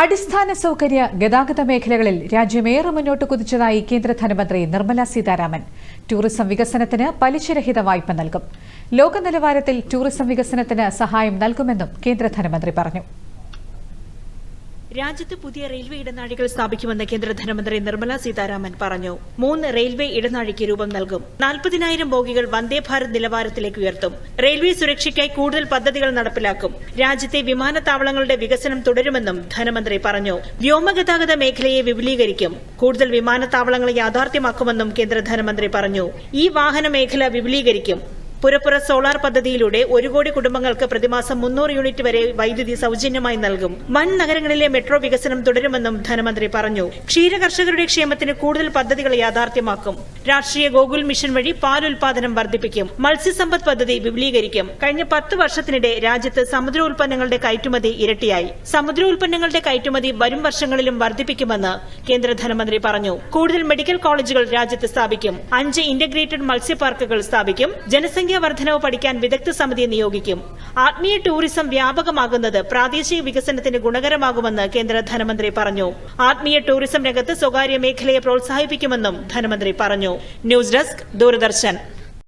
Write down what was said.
അടിസ്ഥാന സൗകര്യ ഗതാഗത മേഖലകളിൽ രാജ്യമേറെ മുന്നോട്ട് കുതിച്ചതായി കേന്ദ്ര ധനമന്ത്രി നിർമ്മല സീതാരാമൻ. ടൂറിസം വികസനത്തിന് പലിശരഹിത വായ്പ നൽകും. ലോക നിലവാരത്തിൽ ടൂറിസം വികസനത്തിന് സഹായം നൽകുമെന്നും കേന്ദ്ര ധനമന്ത്രി പറഞ്ഞു. രാജ്യത്ത് പുതിയ റെയിൽവേ ഇടനാഴികൾ സ്ഥാപിക്കുമെന്ന് കേന്ദ്ര ധനമന്ത്രി നിർമ്മല സീതാരാമൻ പറഞ്ഞു. മൂന്ന് റെയിൽവേ ഇടനാഴിക്ക് രൂപം നൽകും. നാൽപ്പതിനായിരം ബോഗികൾ വന്ദേ ഭാരത് നിലവാരത്തിലേക്ക് ഉയർത്തും. റെയിൽവേ സുരക്ഷയ്ക്കായി കൂടുതൽ പദ്ധതികൾ നടപ്പിലാക്കും. രാജ്യത്തെ വിമാനത്താവളങ്ങളുടെ വികസനം തുടരുമെന്നും ധനമന്ത്രി പറഞ്ഞു. വ്യോമഗതാഗത മേഖലയെ വിപുലീകരിക്കും. കൂടുതൽ വിമാനത്താവളങ്ങളെ യാഥാർത്ഥ്യമാക്കുമെന്നും കേന്ദ്ര ധനമന്ത്രി പറഞ്ഞു. ഈ വാഹന മേഖല വിപുലീകരിക്കും. പുരപ്പുറ സോളാർ പദ്ധതിയിലൂടെ ഒരു കോടി കുടുംബങ്ങൾക്ക് പ്രതിമാസം മുന്നൂറ് യൂണിറ്റ് വരെ വൈദ്യുതി സൌജന്യമായി നൽകും. വൻ നഗരങ്ങളിലെ മെട്രോ വികസനം തുടരുമെന്നും ധനമന്ത്രി പറഞ്ഞു. ക്ഷീര കർഷകരുടെ ക്ഷേമത്തിന് കൂടുതൽ പദ്ധതികൾ യാഥാർത്ഥ്യമാക്കും. രാഷ്ട്രീയ ഗോകുൽ മിഷൻ വഴി പാൽ ഉൽപാദനം വർദ്ധിപ്പിക്കും. മത്സ്യസമ്പദ് പദ്ധതി വിപുലീകരിക്കും. കഴിഞ്ഞ പത്ത് വർഷത്തിനിടെ രാജ്യത്ത് സമുദ്ര ഉൽപ്പന്നങ്ങളുടെ കയറ്റുമതി ഇരട്ടിയായി. സമുദ്ര ഉൽപ്പന്നങ്ങളുടെ കയറ്റുമതി വരും വർഷങ്ങളിലും വർദ്ധിപ്പിക്കുമെന്ന് കേന്ദ്ര ധനമന്ത്രി പറഞ്ഞു. കൂടുതൽ മെഡിക്കൽ കോളേജുകൾ രാജ്യത്ത് സ്ഥാപിക്കും. അഞ്ച് ഇന്റഗ്രേറ്റഡ് മത്സ്യപാർക്കുകൾ സ്ഥാപിക്കും. ജനസംഖ്യാ വർധനവ് പഠിക്കാൻ വിദഗ്ധ സമിതി നിയോഗിക്കും. ആത്മീയ ടൂറിസം വ്യാപകമാകുന്നത് പ്രാദേശിക വികസനത്തിന് ഗുണകരമാകുമെന്ന് കേന്ദ്ര ധനമന്ത്രി പറഞ്ഞു. ആത്മീയ ടൂറിസം രംഗത്ത് സ്വകാര്യ മേഖലയെ പ്രോത്സാഹിപ്പിക്കുമെന്നും ധനമന്ത്രി പറഞ്ഞു. News desk Doordarshan.